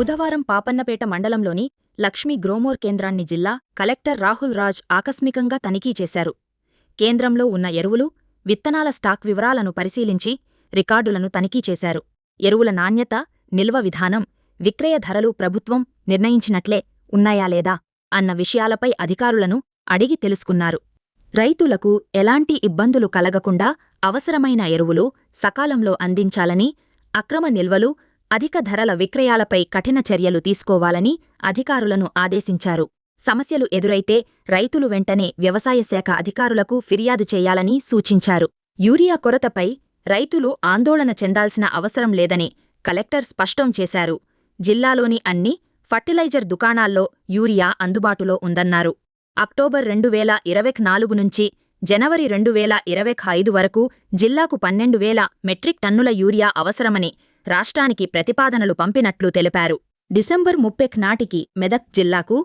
బుధవారం పాపన్నపేట మండలంలోని లక్ష్మీ గ్రోమోర్ కేంద్రాన్ని జిల్లా కలెక్టర్ రాహుల్ రాజ్ ఆకస్మికంగా తనిఖీ చేశారు. కేంద్రంలో ఉన్న ఎరువులు విత్తనాల స్టాక్ వివరాలను పరిశీలించి రికార్డులను తనిఖీ చేశారు. ఎరువుల నాణ్యత నిల్వ విధానం విక్రయ ధరలు ప్రభుత్వం నిర్ణయించినట్లే ఉన్నాయా లేదా అన్న విషయాలపై అధికారులను అడిగి తెలుసుకున్నారు. రైతులకు ఎలాంటి ఇబ్బందులు కలగకుండా అవసరమైన ఎరువులు సకాలంలో అందించాలని అక్రమ నిల్వలు అధిక ధరల విక్రయాలపై కఠిన చర్యలు తీసుకోవాలని అధికారులను ఆదేశించారు. సమస్యలు ఎదురైతే రైతులు వెంటనే వ్యవసాయ శాఖ అధికారులకు ఫిర్యాదు చేయాలని సూచించారు. యూరియా కొరతపై రైతులు ఆందోళన చెందాల్సిన అవసరం లేదని కలెక్టర్ స్పష్టం చేశారు. జిల్లాలోని అన్ని ఫర్టిలైజర్ దుకాణాల్లో యూరియా అందుబాటులో ఉందన్నారు. అక్టోబర్ రెండు వేల ఇరవై నాలుగు నుంచి జనవరి రెండు వేల ఇరవై ఐదు వరకు జిల్లాకు పన్నెండు వేల మెట్రిక్ టన్నుల యూరియా అవసరమని రాష్ట్రానికి ప్రతిపాదనలు పంపినట్లు తెలిపారు. డిసెంబర్ ముప్పెక్ నాటికి మెదక్ జిల్లాకు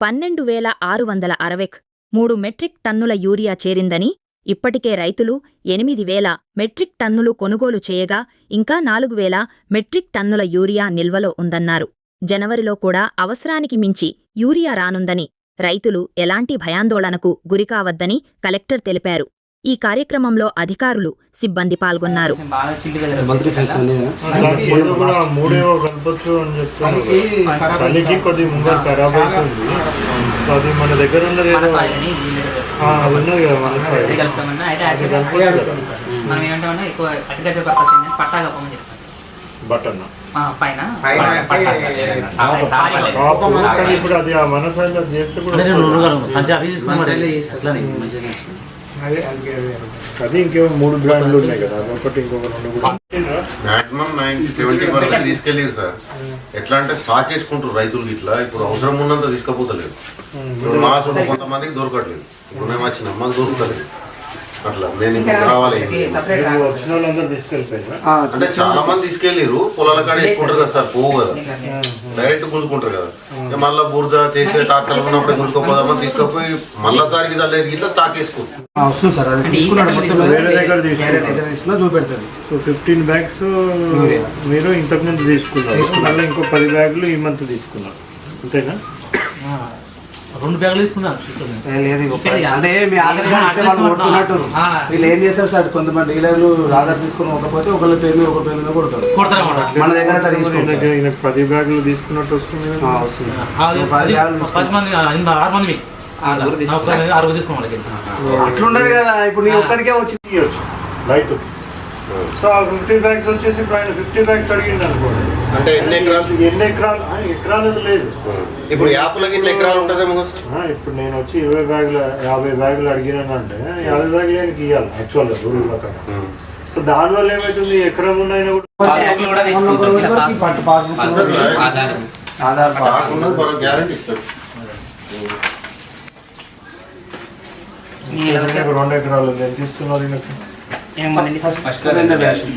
పన్నెండు వేల ఆరు వందల అరవెక్ మూడు మెట్రిక్ టన్నుల యూరియా చేరిందని ఇప్పటికే రైతులు ఎనిమిది వేల మెట్రిక్ టన్నులు కొనుగోలు చేయగా ఇంకా నాలుగు వేల మెట్రిక్ టన్నుల యూరియా నిల్వలో ఉందన్నారు. జనవరిలో కూడా అవసరానికి మించి యూరియా రానుందని రైతులు ఎలాంటి భయాందోళనకు గురికావద్దని కలెక్టర్ తెలిపారు. ఈ కార్యక్రమంలో అధికారులు సిబ్బంది పాల్గొన్నారు. పైన? ఇప్పుడు అది ఆ మన సైడ్ చేస్తే కూడా. అది ఇంకేమో మూడు బ్రాండ్లు ఉన్నాయి కదా అదొకటి ఇంకొక రెండు కూడా. మాక్సిమం నైన్టీ సెవెంటీ పర్సెంట్ తీసుకెళ్ళారు సార్. ఎట్లా అంటే స్టాక్ చేసుకుంటారు రైతులు ఇట్లా ఇప్పుడు అవసరం ఉన్నంత తీసుకపోతలేదు ఇప్పుడు మా కొంతమందికి దొరకట్లేదు. ఇప్పుడు మేము వచ్చినాం మాకు దొరుకుతలేదు. అట్లా నేను ఇప్పుడు కావాలి. అంటే చాలా మంది తీసుకెళ్ళారు పొలాల కాడ వేసుకుంటారు కదా సార్ పోవు కదా. డైరెక్ట్ గుంజుకుంటారు కదా. మళ్ళీ బురద చేసే టాక్టర్లు ఉన్నప్పుడు గుంజుకోపోదామని తీసుకుపోయి మళ్ళా సారికి చల్లేదు. ఇట్లా స్టాక్ వేసుకుంటారు వస్తుంది సార్. అది తీసుకున్నాడు. వేరే దగ్గర సో ఫిఫ్టీన్ బ్యాగ్స్. మీరు. ఇంతకు ముందు తీసుకున్నారు. మళ్ళీ ఇంకో పది బ్యాగులు ఈ మంత్ తీసుకున్నారు. అంతేనా? రెండు బ్యాగులు తీసుకున్నాను ఏ, లేదు. అంటే మీ ఆధార్ కార్డు వాళ్ళు ఏం చేస్తారు సార్? కొంతమంది డీలర్లు ఆధార్ తీసుకుని ఒకకపోతే ఒకళ్ళ పేరు మీద ఒకరి పేరు మీద కొడతారు. మన దగ్గర తీసుకుంటారు పది బ్యాగులు తీసుకున్నట్టు వస్తుంది కదా? ఆ, వస్తుంది సార్. అది ఒక పది. మంది ఆరు మంది అట్లుండదు కదా. ఇప్పుడు నీ ఒక్కడికే వచ్చి రైతు. సో ఆ ఫిఫ్టీ బ్యాగ్స్ వచ్చేసి ఇప్పుడు ఆయన ఫిఫ్టీ బ్యాగ్స్ అడిగింది అనుకోండి. అంటే ఎన్ని ఎకరాలు? ఎన్ని ఎకరాలు? ఆ, ఎకరాలు లేదు. ఇప్పుడు యాప్లకి ఇట్లా ఎకరాలు ఉంటుందేమో? కదా సార్? ఆ, ఇప్పుడు నేను వచ్చి ఇరవై బ్యాగులు యాభై బ్యాగులు అడిగినానంటే యాభై బ్యాగులు ఆయనకి ఇవ్వాలి యాక్చువల్గా రూల్ ప్రకారం. సో దానివల్ల ఏమవుతుంది ఎకరం ఉన్నాయన కూడా పాస్బుక్లు కూడా తీసుకుంటాం ఇలా పట్టు passbook. Passbook passbook, Aadhaar. Aadhaar card. కాకుండా మనకు గ్యారంటీ ఇస్తారు. ఈ ఇలా వచ్చే- ఈయనకు రెండు ఎకరాలు ఇస్తున్నారు ఈయనకు? ఏమో ఫస్ట్ రెండు బ్యాచెస్.